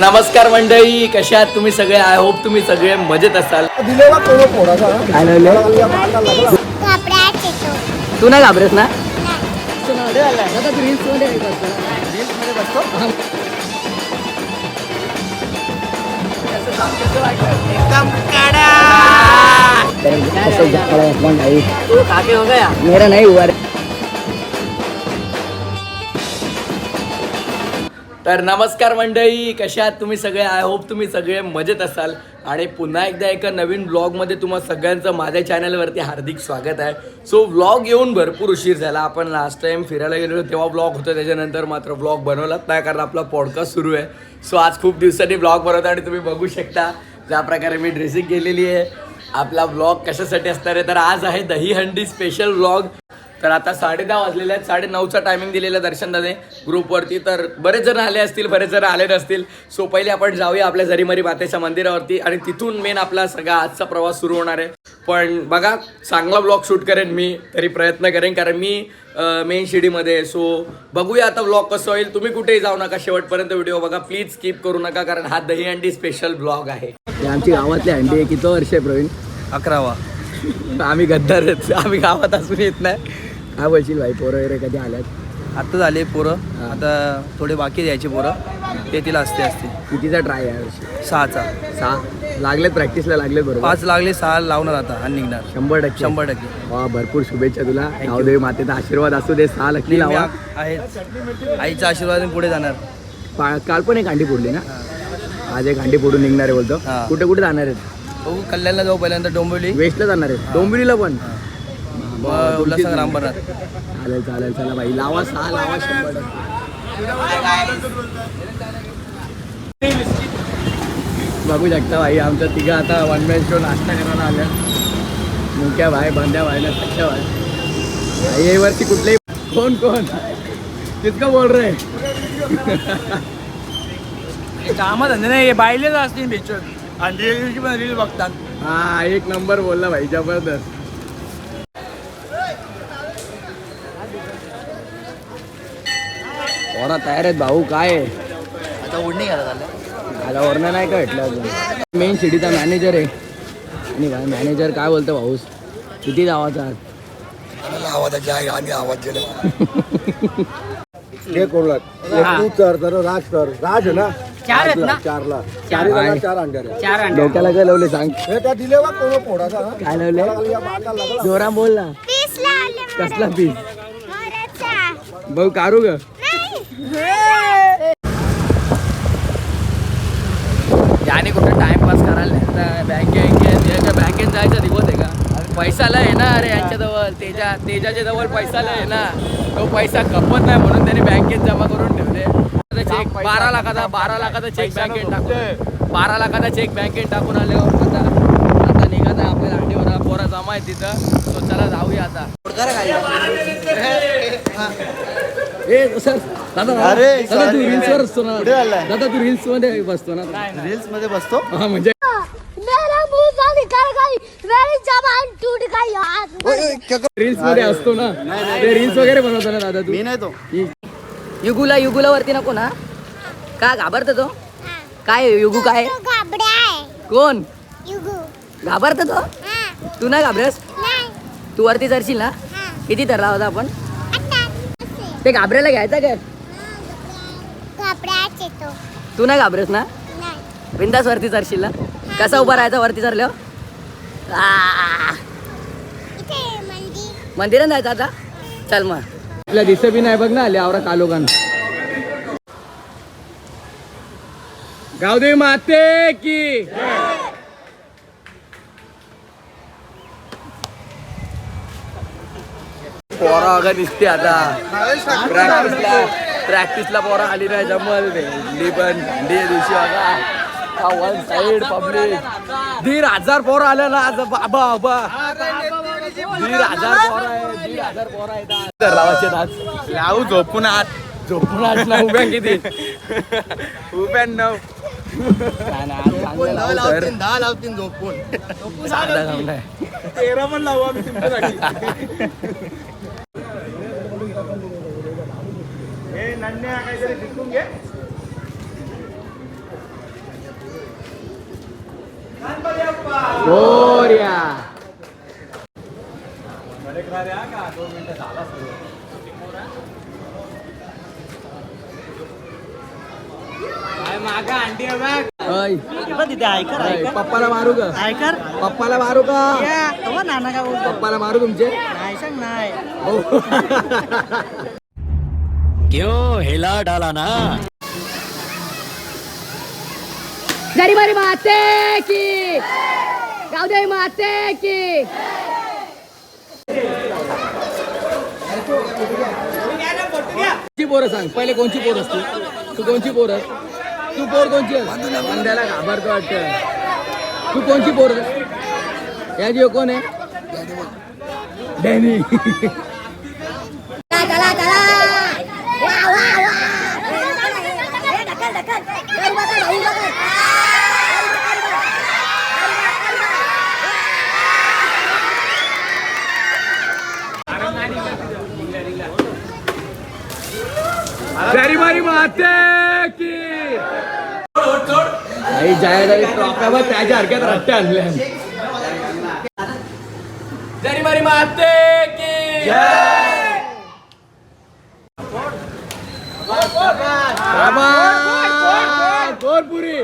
नमस्कार मंडळी कशा आहात तुम्ही सगळे? आय होप तुम्ही सगळे मजेत असाल. दिलेला तो नाही घाबरत ना? हो गया. मेरा नहीं हुआ तर नमस्कार मंडळी कशा आहात तुम्ही सगळे? आय होप तुम्ही सगळे मजेत असाल. आणि पुन्हा एकदा एका नवीन ब्लॉगमध्ये तुम्हा सगळ्यांचं माझ्या चॅनलवरती हार्दिक स्वागत आहे. सो व्लॉग येऊन भरपूर उशीर झाला. आपण लास्ट टाईम फिरायला गेलो तेव्हा ब्लॉग होतो. त्याच्यानंतर मात्र ब्लॉग बनवलाच नाही कारण आपला पॉडकास्ट सुरू आहे. सो आज खूप दिवसांनी ब्लॉग बनवतो आणि तुम्ही बघू शकता. ज्या प्रकारे मी ड्रेसिंग केलेली आहे. आपला ब्लॉग कशासाठी असणार आहे? तर आज आहे दहीहंडी स्पेशल ब्लॉग तर आता साडे दहा वाजलेले आहेत. साडे नऊचा टायमिंग दिलेला दर्शन दादा ग्रुपवरती तर बरेच जण आले असतील बरेच जण आले नसतील. सो पहिले आपण जाऊया आपल्या झरीमरी मातेच्या मंदिरावरती आणि तिथून मेन आपला सगळा आजचा प्रवास सुरू होणार आहे. पण बघा चांगला ब्लॉग शूट करेन मी तरी प्रयत्न करेन कारण मी मेन शिडीमध्ये. सो बघूया आता ब्लॉग कसं होईल. तुम्ही कुठेही जाऊ नका शेवटपर्यंत व्हिडिओ बघा. प्लीज स्किप करू नका कारण हा दहीहंडी स्पेशल ब्लॉग आहे. आमची गावातली हंडी आहे. किती वर्ष आहे प्रवीण? अकरावा. आम्ही गद्दार आम्ही गावात असून येत नाही. काय बोलशील भाई? पोरं वगैरे कधी आल्यात? आत्ता झाले पोरं. आता थोडे बाकी द्यायचे पोरं. ते तिला असते असते. कितीचा ट्राय आहे यावर्षी सहाचा. सहा? लागलेत प्रॅक्टिसला लागलेत बरोबर? पाच लागले सहा लावणार आता आणि निघणार. शंभर टक्के. शंभर टक्के. वा भरपूर शुभेच्छा तुला. गावदेवी मातेचा आशीर्वाद असू दे सहा नेहमी लावा. आ- आहेत. आईचा आशीर्वाद पुढे जाणार. पा- काल पण एक अंडी फोडली ना? आज एक अंडी फोडून निघणार आहे बोलतो. हा. कुठे कुठे जाणार आहेत? बघू कल्याणला जाऊ पहिल्यांदा डोंबिवली. वेस्टला जाणार आहेत. डोंबिवलीला पण? उल्हासनगर अंबरनाथ. चालेल चालेल चला भाई लावा सहा लावा शंभर. बघू शकता भाई आमच्या तिघं आता वन मॅन शो नाश्ता करायला आल्या. मुक्या भाई बांध्या भाई ना सख्या भाई वरती कुठलेही कोण कोण? कितकं बोल रे? कामात नाही बायलेच असतील बिचून आणि पण रील बघतात. हा एक नंबर बोलला भाई जबरदस्त. पोरा तयार आहेत भाऊ काय? आहे? आता ओढणी घ्यायला झालं मला वर्ण नाही का भेटलं अजून? मेन सिटीचा मॅनेजर आहे. आणि भाई मॅनेजर काय बोलतो भाऊस? किती जावाचा आज? हे कोणला एक तू कर तर राज कर राज आहे ना? चार चारला. चार. आहे. डोक्याला काय लावले सांग? हे कोण काय लावले? जोरा बोल ना. कसला पीस? भाऊ कारू ग. याने कुठं टाइमपास करायला बँके बँके बँकेत जायचा दिवस आहे का? पैसाला आहे ना अरे यांच्याजवळ. तेजा तेजाच्या जवळ पैसाला आहे ना. तो पैसा खपत नाही म्हणून त्यांनी बँकेत जमा करून ठेवले. चेक बारा लाखाचा बारा लाखाचा चेक बँकेत टाकून. बारा लाखाचा चेक बँकेत टाकून आल्यावर आता आता निघायचं आहे आपल्या दांडीवर पोरा जमा आहे तिथं. तो चला जाऊया आता. ए सर दादा अरे, दादा तू sorry. रील्स वर असतो ना. कुठे आलाय? दादा तू रील्समध्ये बसतो ना. रील्समध्ये बसतो? हा म्हणजे? मेरा मुंह से निकल गई मेरी जबान टूट गई आज रील्समध्ये असतो ना. ते रील्स वगैरे बनवतो ना दादा तू. मी नाही तो. युगुला युगुला वरती नको ना. का घाबरतो तो? काय आहे, युगू काय? आहे? कोण? युगू. घाबरतो तो? हा. तू नाही घाबरस नाही. तू वरती चढशील ना? हा. किती धरला होता आपण? ते घाबरायला घ्यायचा काय? येतो तू. नाही घाबरस ना? नाही. बिंदास वरती चढशील ना? कसा उभा राहायचा वरती चढल्यावर इथे मंदिर. मंदिरात जायचं आता चल मग. आपल्या दिसत बी नाही बघ ना आले आवरा कालोगान गावदेवी माते की. पोरा अगं दिसते आता. प्रॅक्टिसला प्रॅक्टिसला पोरा आली नाही जमल. भेंडी पण भेंडी दिवशी बघा. वन साइड पब्लिक दीड हजार पोरं आलं ना आज. बाबा बाबा. दीड हजार पोरं आहे दीड हजार पोरं आज. तर लावायचे आज. लावू झोपून आत. झोपून आज ना उभ्या किती? उभ्या नऊ. नाही, आज चांगलं लावू. तर. दहा लावतील झोपून साधा काम नाही. तेरा पण लावू आम्ही तुमच्यासाठी मोर्या ऐ, ऐ, पप्पाला मारू का? पप्पाला मारू का? पप्पाला मारू तुमचे? हो. क्यों हिला डाला ना जरी मारी माते की. गावदे माते की. कोणची पोरं सांग? पहिले कोणची पोर असते तू कोणची पोर? तू पोर कोणची? मंद्याला घाबरतो वाटत. तू कोणची पोर या जीव कोण आहे? डॅनी चला चला वा वा वा हे ढकल ढकल वर बघा, भाऊ बघा. मारी माते की. आई त्याच्या हरक्यात जरी मारी माते की. गोरपुरी.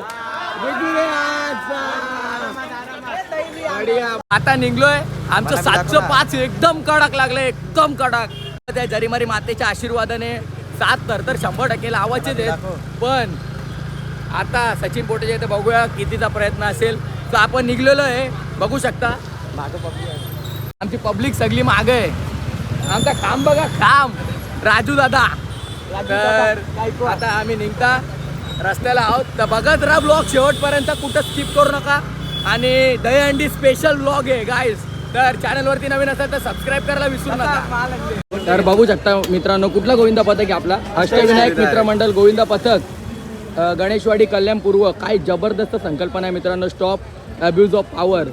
आता निघलोय. आमचं सातशे पाच एकदम कडक लागले. एकदम कडक. त्या जरीमारी मातेच्या आशीर्वादाने सात तर तर शंभर टक्के लावायचेच आहेत पण आता सचिन पोटेच्या इथे बघूया कितीचा प्रयत्न असेल. तर आपण निघलेलो आहे. बघू शकता. आमची पब्लिक सगळी माग आहे. आमचा खांब बघा खांब. राजू दादा. तर आता आम्ही निघता. रस्त्याला आहोत. तर बघत राहा ब्लॉग शेवटपर्यंत. कुठं स्किप करू नका. आणि दहीहंडी स्पेशल ब्लॉग आहे गाईज तर चॅनलवरती नवीन असेल तर सबस्क्राईब करायला विसरू नका. तर बघू शकता मित्रांनो कुठला गोविंदा पथक आहे आपला? अष्टविनायक मित्रमंडळ गोविंदा पथक. गणेशवाडी कल्याण पूर्व काय जबरदस्त संकल्पना आहे मित्रांनो stop abuse of power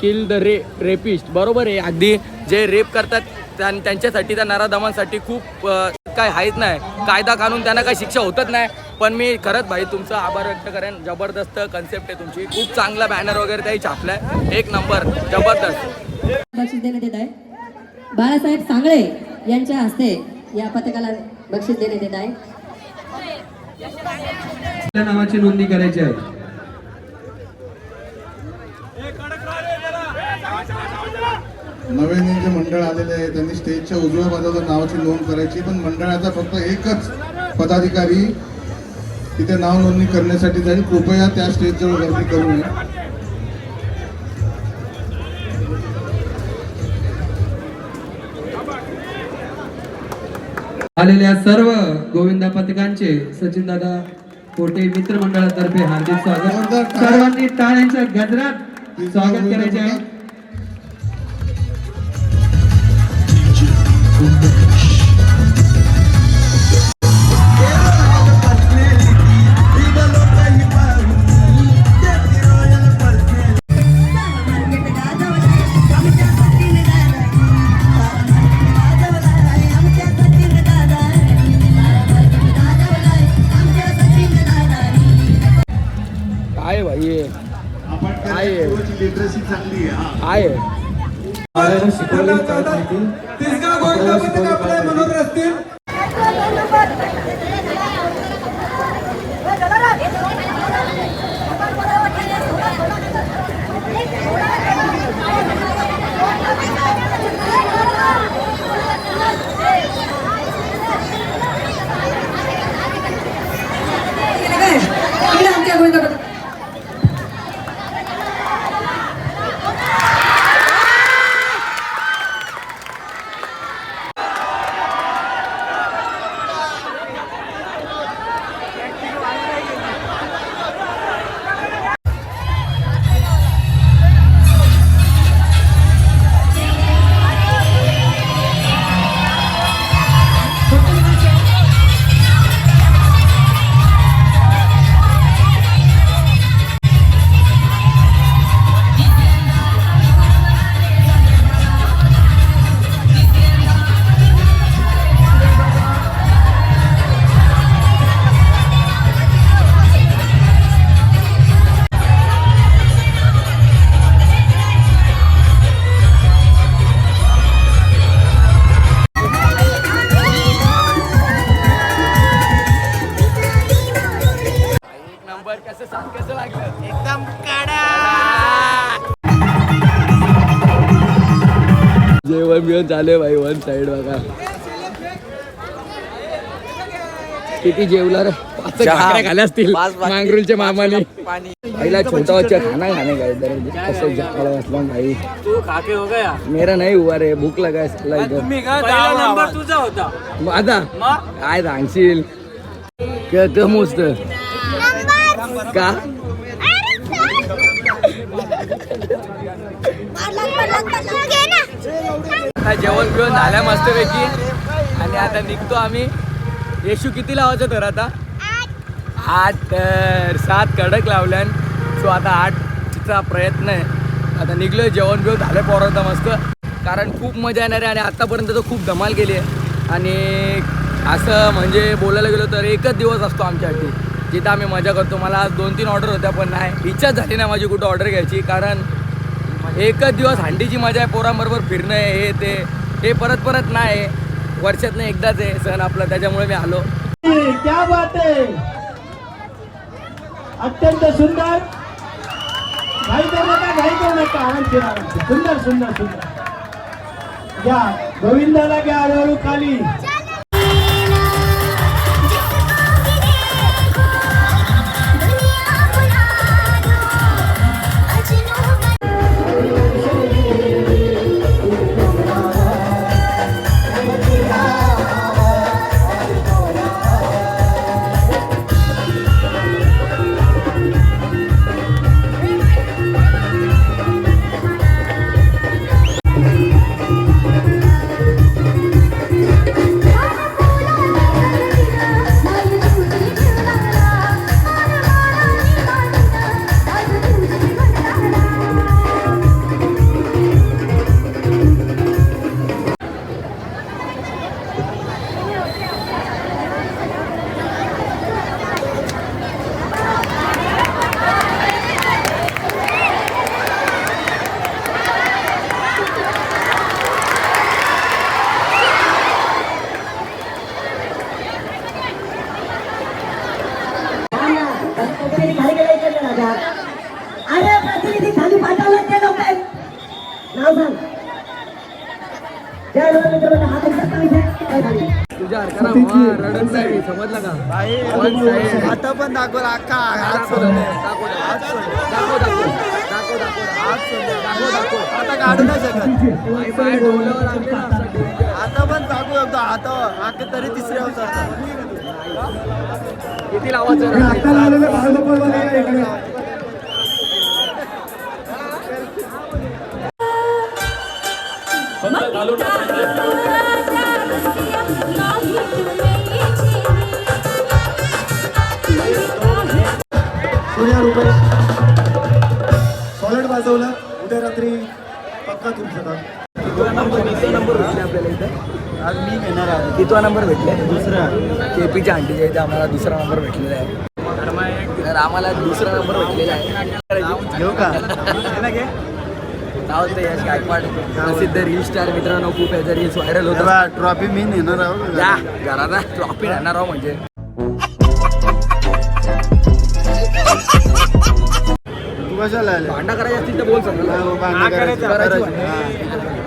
kill the ray rapist बरोबर आहे अगदी जे रेप करतात त्यां त्यांच्यासाठी त्या नराधमांसाठी खूप काय आहेत नाही. कायदा कानून त्यांना काही शिक्षा होतच नाही. पण मी खरंच भाई तुमचा आभार व्यक्त करेन. जबरदस्त कन्सेप्ट आहे तुमची. खूप चांगला बॅनर वगैरे त्याही छापलाय. एक नंबर जबरदस्त. बक्षीस देण्यात येत आहे बाळासाहेब सांगळे. यांच्या हस्ते या पथकाला बक्षीस देण्यात येत आहे. नावाची नोंदणी करायची आहे. नवीन जे मंडळ आलेले आहे त्यांनी स्टेजच्या उजव्या बाजूला नावाची नोंद करायची पण मंडळाचा फक्त एकच पदाधिकारी तिथे नाव नोंदणी करण्यासाठी जाईल. कृपया त्या स्टेजजवळ गर्दी करू नये. आलेल्या सर्व गोविंदा पथकांचे सचिन दादा कोटे मित्र मंडळातर्फे हार्दिक स्वागत. सर्वांनी टाळ्यांच्या गजरात स्वागत करायचे आहे. शिकवले जात म्हणजे झाले भाई वन साइड बघा. किती जेवला रे? पाच भाकऱ्या खाल्या असतील. मांगरूलच्या मामाने. पहिला छोटा बच्चा खाना खाने का इधर कसं भाई. तू खाके हो गया. मेरा नाही हुआ रे भूक लगा सला इधर तुम्ही का पहिला नंबर तुझा होता. मग आता? काय सांगशील? क क मस्त का? आता जेवण बिवण झाल्या मस्तपैकी. आणि आता निघतो आम्ही. येशू किती लावायचं तर आता? आठ तर सात कडक लावल्यान. सो आता आठचा प्रयत्न आहे. आता निघलोय जेवण बिवण झालं पोरवता मस्त. कारण खूप मजा येणार आहे आणि आतापर्यंत तर खूप धमाल केली आहे. आणि असं म्हणजे बोलायला गेलो तर एकच दिवस असतो आमच्यासाठी. जिथं आम्ही मजा करतो. मला आज दोन तीन ऑर्डर होत्या पण नाही. इच्छाच झाली नाही माझी कुठं ऑर्डर घ्यायची. कारण एकच दिवस हंडीची मजा आहे पोरांबरोबर फिरणं आहे हे ते. हे परत परत नाही. वर्षातनं एकदाच आहे सण आपला त्याच्यामुळे मी आलो. क्या बात आहे. अत्यंत सुंदर. घाई करू नका घाई करू नका आरामशीर. सुंदर सुंदर सुंदर. या गोविंदाला घ्या हळूहळू खाली. जय लोक मित्रांनो हा तुमचा. आता पण दाखवला अख्खा हात दाखव, सोडले दाखव, दाखव, दाखव, दाखव, दाखव, हात सोडले, दाखव, दाखव. आता काढू नाही शकत. आता पण दाखवू शकतो आता अख्खे तरी तिसऱ्या होता किती लावायचं. रुपये सॉलिड वाजवलं. उद्या रात्री पक्का आपल्याला इथं? आज मी घेणार आहे. कितवा नंबर भेटले? दुसरा. केपीच्या आंटीच्या इथे आम्हाला दुसरा नंबर भेटलेला आहे. तर आम्हाला दुसरा नंबर भेटलेला आहे. घेऊ का? नाव होतं यश गायकवाड. प्रसिद्ध रील स्टार मित्रांनो खूप याचा रील्स व्हायरल होतात. ट्रॉफी मी नेणार आहोत घरात ट्रॉफी राहणार आहो म्हणजे. कशाला भांडा करायची असतील तर बोल सांगा भांडण करायचं.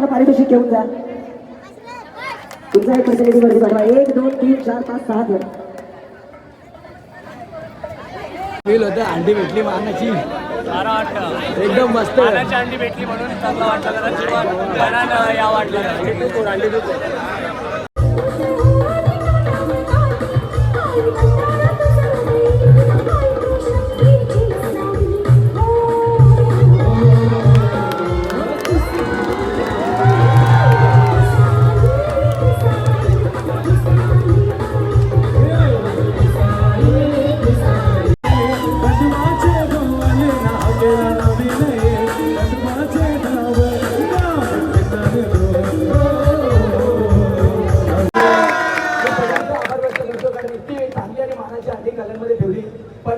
आपलं पारितोषिक घेऊन जा. तुमचा एक प्रतिनिधी वरती पाठवा एक दोन तीन चार पाच सहा जण. फील होतं. अंडी भेटली मानाची. बरं वाटलं एकदम मस्त. अंडी भेटली म्हणून चांगलं वाटलं जरा. जीवन जणांना या वाटलं. चांगली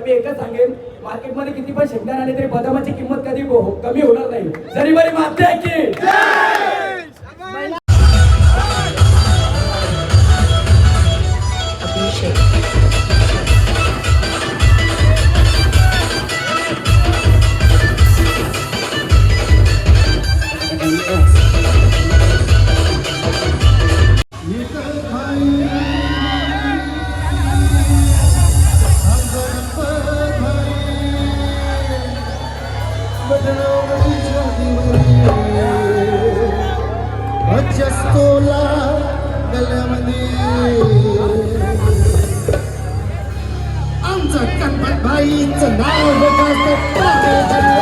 मी एकच सांगेन मार्केटमध्ये किती पण शेंगदाणे आले तरी बदामाची किंमत कधी हो- कमी होणार नाही. जरी बरी मागते की गणपत भाईचं नाव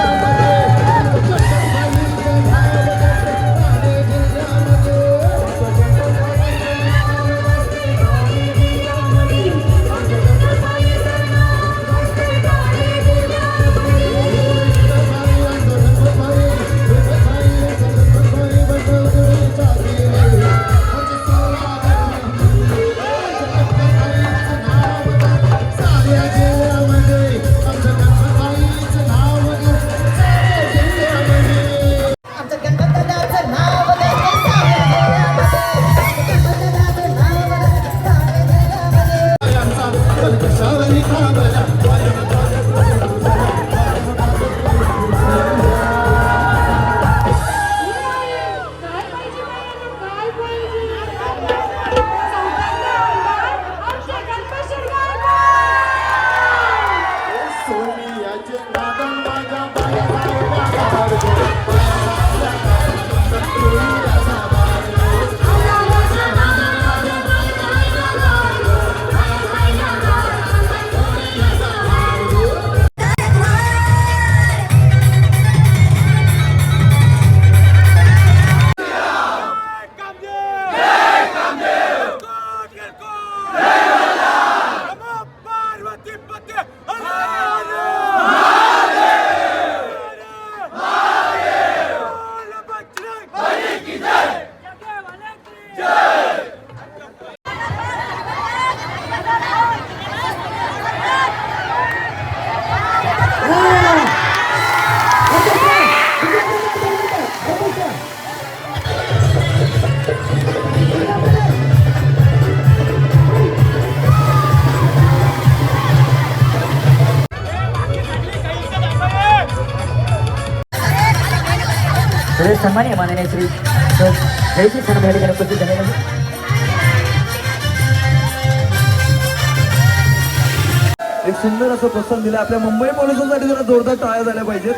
सुंदर असं प्रोत्साहन दिलं. आपल्या मुंबई पोलिसांसाठी जरा जोरदार टाळ्या झाल्या पाहिजेत.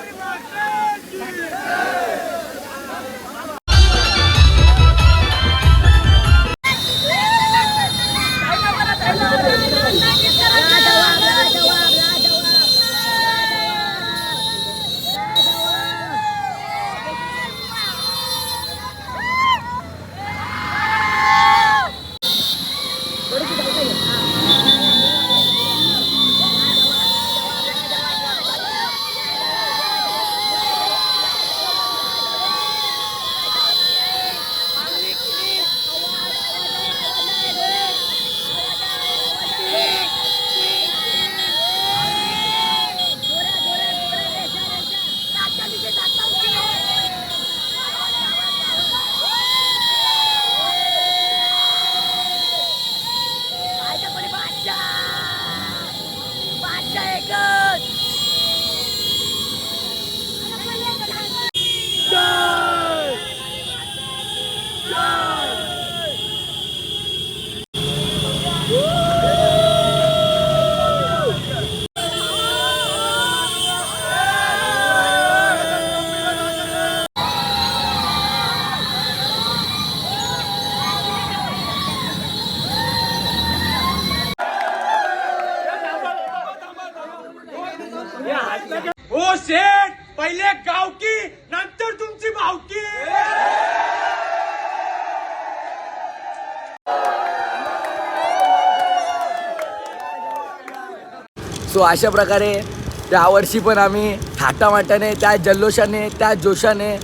हो पहिले गावकी नंतर तुमची भावकी. सो अशा प्रकारे यावर्षी पण आम्ही थाटामाटाने त्या जल्लोषाने त्या जोशाने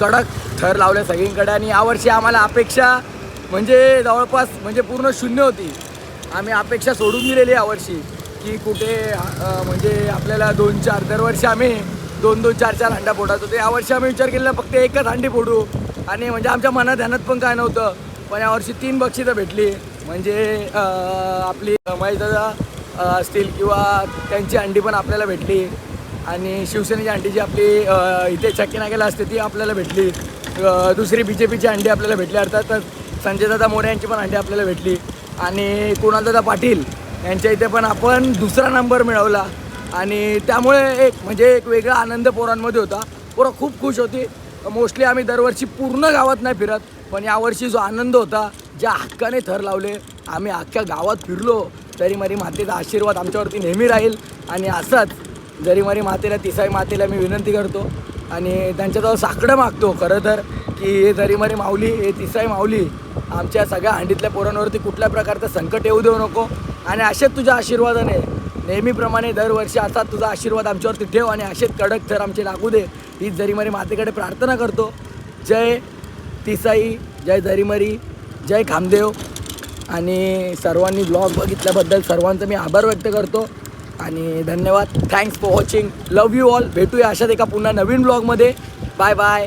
कडक थर लावले सगळीकडे आणि यावर्षी आम्हाला अपेक्षा म्हणजे जवळपास म्हणजे पूर्ण शून्य होती. आम्ही अपेक्षा सोडून दिलेली यावर्षी की कुठे म्हणजे आपल्याला दोन चार दरवर्षी आम्ही दोन दोन चार चार हंडा फोडत होते यावर्षी आम्ही विचार केलेला फक्त एकच हांडी फोडू. आणि म्हणजे आमच्या मनात ध्यानात पण काय नव्हतं. पण यावर्षी तीन बक्षिसं भेटली. म्हणजे आपली महेश दादा असतील किंवा त्यांची अंडी पण आपल्याला भेटली. आणि शिवसेनेची अंडी जी आपली इथे इथे नागेला असते ती आपल्याला भेटली. दुसरी बी जे पीची अंडी आपल्याला भेटली. अर्थात संजयदादा मोरे यांची पण अंडी आपल्याला भेटली. आणि कुणालदादा पाटील यांच्या इथे पण आपण दुसरा नंबर मिळवला. आणि त्यामुळे एक म्हणजे एक वेगळा आनंद पोरांमध्ये होता. पोरं खूप खुश होती. मोस्टली आम्ही दरवर्षी पूर्ण गावात नाही फिरत पण यावर्षी जो आनंद होता ज्या हक्काने थर लावले आम्ही अख्ख्या गावात फिरलो. तरी मरी मातेचा आशीर्वाद आमच्यावरती नेहमी राहील. आणि असंच जरी मरी मातेला तिसाई मातेला मी विनंती करतो आणि त्यांच्याजवळ साकडं मागतो. खरं तर की हे जरी मरी माऊली हे तिसाई माऊली आमच्या सगळ्या हंडीतल्या पोरांवरती कुठल्या प्रकारचं संकट येऊ देऊ नको. आणि असेच तुझ्या आशीर्वादाने नेहमीप्रमाणे दरवर्षी असा तुझा आशीर्वाद आमच्यावरती ठेव आणि असेच कडक थर आमचे लागू दे हीच जरीमरी मातेकडे प्रार्थना करतो. जय तिसाई जय जरीमरी जय खामदेव. आणि सर्वांनी ब्लॉग बघितल्याबद्दल सर्वांचं मी आभार व्यक्त करतो. आणि धन्यवाद. Thanks for watching love you all भेटूया अशाच एका पुन्हा नवीन ब्लॉगमध्ये बाय बाय